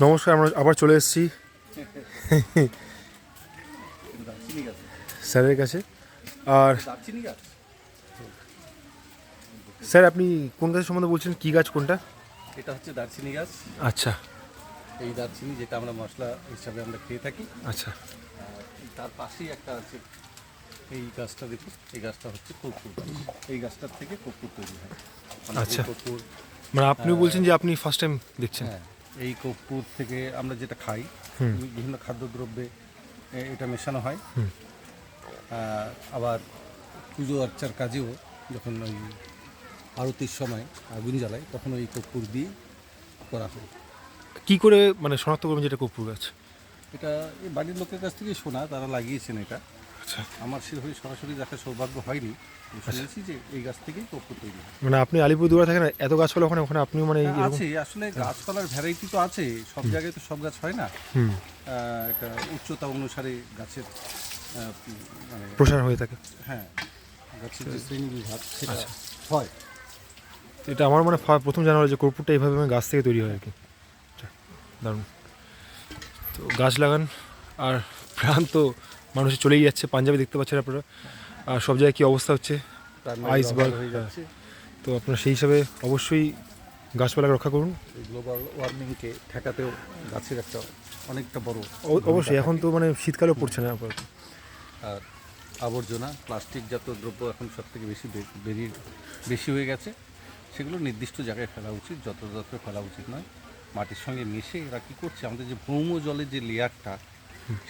নমস্কার আমরা আবার চলে এসেছি। স্যারের কাছে। আর স্যার আপনি কোন গাছের সম্বন্ধে বলছেন কী গাছ কোনটা? এটা হচ্ছে দারচিনি গাছ। আচ্ছা। এই দারচিনি যেটা আমরা মশলা হিসাবে আমরা খেয়ে থাকি। আচ্ছা। তার পাশেই একটা আছে। এই গাছটা দেখুন এই গাছটা হচ্ছে কর্পূর। এই গাছটার থেকে কর্পূর তৈরি হয়। মানে আচ্ছা। মানে আপনি বলছেন যে আপনি ফার্স্ট টাইম দেখছেন। হ্যাঁ। এই কর্পূর থেকে আমরা যেটা খাই বিভিন্ন খাদ্যদ্রব্যে এটা মেশানো হয়। আবার পুজো আর্চার কাজেও যখন ওই আরতির সময় আগুন জ্বালায় তখন ওই কর্পূর দিয়ে করা হয়। কি করে মানে শনাক্ত করবেন যেটা কর্পূর গাছ? এটা এই বাড়ির লোকের কাছ থেকে শোনা তারা লাগিয়েছেন এটা। আচ্ছা। আমার সেভাবে সরাসরি দেখার সৌভাগ্য হয়নি। আমি শুনেছি যে এই গাছ থেকেই কর্পূর তৈরি মানে আপনি আলিপুরদুয়ার থাকেন এত গাছপালা ওখানে ওখানে আপনিও মানে হ্যাঁ, আছে আসলে গাছপালার ভ্যারাইটি তো আছে সব জায়গায় তো সব গাছ হয় না। একটা উচ্চতা অনুসারে গাছের মানে প্রসার হয়ে থাকে। হ্যাঁ গাছের যে শ্রেণি বিভাগ সেটা আচ্ছা। হয়। এটা আমার মানে প্রথম জানা হলো যে কর্পূরটা এইভাবে মানে গাছ থেকে তৈরি হয় আর কি। আচ্ছা, দারুণ। তো গাছ লাগান আর প্রাণ তো মানুষের চলেই যাচ্ছে পাঞ্জাবে দেখতে পাচ্ছেন আপনারা। আর সব জায়গায় কী অবস্থা হচ্ছে? হয়ে যাচ্ছে। তো আপনারা সেই হিসাবে অবশ্যই গাছপালাকে রক্ষা করুন। এই গ্লোবাল ওয়ার্মিংকে ঠেকাতেও গাছের একটা অনেকটা বড় অবশ্যই এখন তো মানে শীতকালেও পড়ছে না আপাতত। আর আবর্জনা প্লাস্টিক জাত দ্রব্য এখন সব থেকে বেশি বেরিয়ে বেশি হয়ে গেছে। সেগুলো নির্দিষ্ট জায়গায় ফেলা উচিত যত্রতত্র ফেলা উচিত নয়। মাটির সঙ্গে মিশে এরা কী করছে? আমাদের যে ভৌম জলের যে লেয়ারটা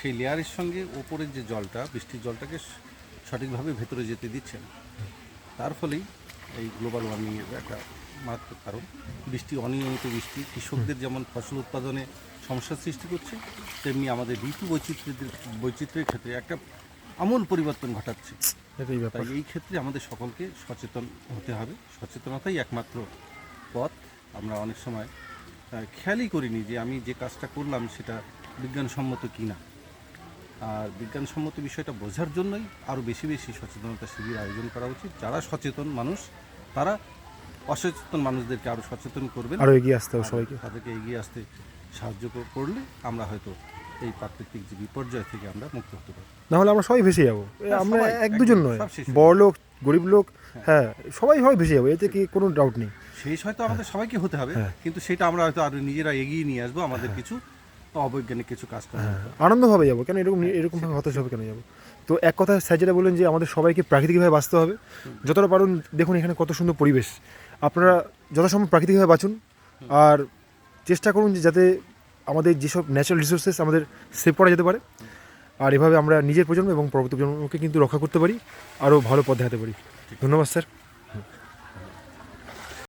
সেই লেয়ারের সঙ্গে ওপরের যে জলটা বৃষ্টির জলটাকে সঠিকভাবে ভেতরে যেতে দিচ্ছে না। তার ফলেই এই গ্লোবাল ওয়ার্মিংয়ের একটা মারাত্মক কারণ। বৃষ্টি অনিয়মিত বৃষ্টি কৃষকদের যেমন ফসল উৎপাদনে সমস্যার সৃষ্টি করছে তেমনি আমাদের ঋতু বৈচিত্র্যের বৈচিত্র্যের ক্ষেত্রে একটা আমূল পরিবর্তন ঘটাচ্ছে। তাই এই ক্ষেত্রে আমাদের সকলকে সচেতন হতে হবে। সচেতনতাই একমাত্র পথ। আমরা অনেক সময় খেয়ালই করিনি যে আমি যে কাজটা করলাম সেটা বিজ্ঞানসম্মত কিনা। আর বিজ্ঞানসম্মত বিষয়টা বোঝার জন্যই আরও বেশি বেশি সচেতনতা শিবির আয়োজন করা উচিত। যারা সচেতন মানুষ তারা অসচেতন মানুষদেরকে আরও সচেতন করবেন। আরও এগিয়ে আসতে হবে সবাইকে। তাদেরকে এগিয়ে আসতে সাহায্য করলে আমরা হয়তো এই প্রাকৃতিক যে বিপর্যয় থেকে আমরা মুক্ত হতে পারি না হলে আমরা সবাই ভেসে যাব। হ্যাঁ, আমরা এক দুজন নয়। বড় লোক গরিব লোক হ্যাঁ। সবাই হয় ভেসে যাব এতে কি কোনো ডাউট নেই। শেষ হয়তো আমাদের সবাইকে হতে হবে হ্যাঁ। কিন্তু সেটা আমরা হয়তো আরও নিজেরা এগিয়ে নিয়ে আসব আমাদের কিছু অবৈজ্ঞানিক কিছু কাজ করা আনন্দভাবে যাব। কেন? এরকম এরকমভাবে হতাশ হবে কেন যাব? তো এক কথা স্যার যেটা বললেন যে আমাদের সবাইকে প্রাকৃতিকভাবে বাঁচতে হবে। যতটা পারুন দেখুন এখানে কত সুন্দর পরিবেশ। আপনারা যথাসম্ভব প্রাকৃতিকভাবে বাঁচুন। আর চেষ্টা করুন যে যাতে আমাদের যেসব ন্যাচারাল রিসোর্সেস আমাদের সেভ করা যেতে পারে। আর এভাবে আমরা নিজের প্রজন্ম এবং পরবর্তী প্রজন্মকে কিন্তু রক্ষা করতে পারি। আরও ভালো পথ দেখাতে পারি। ধন্যবাদ স্যার।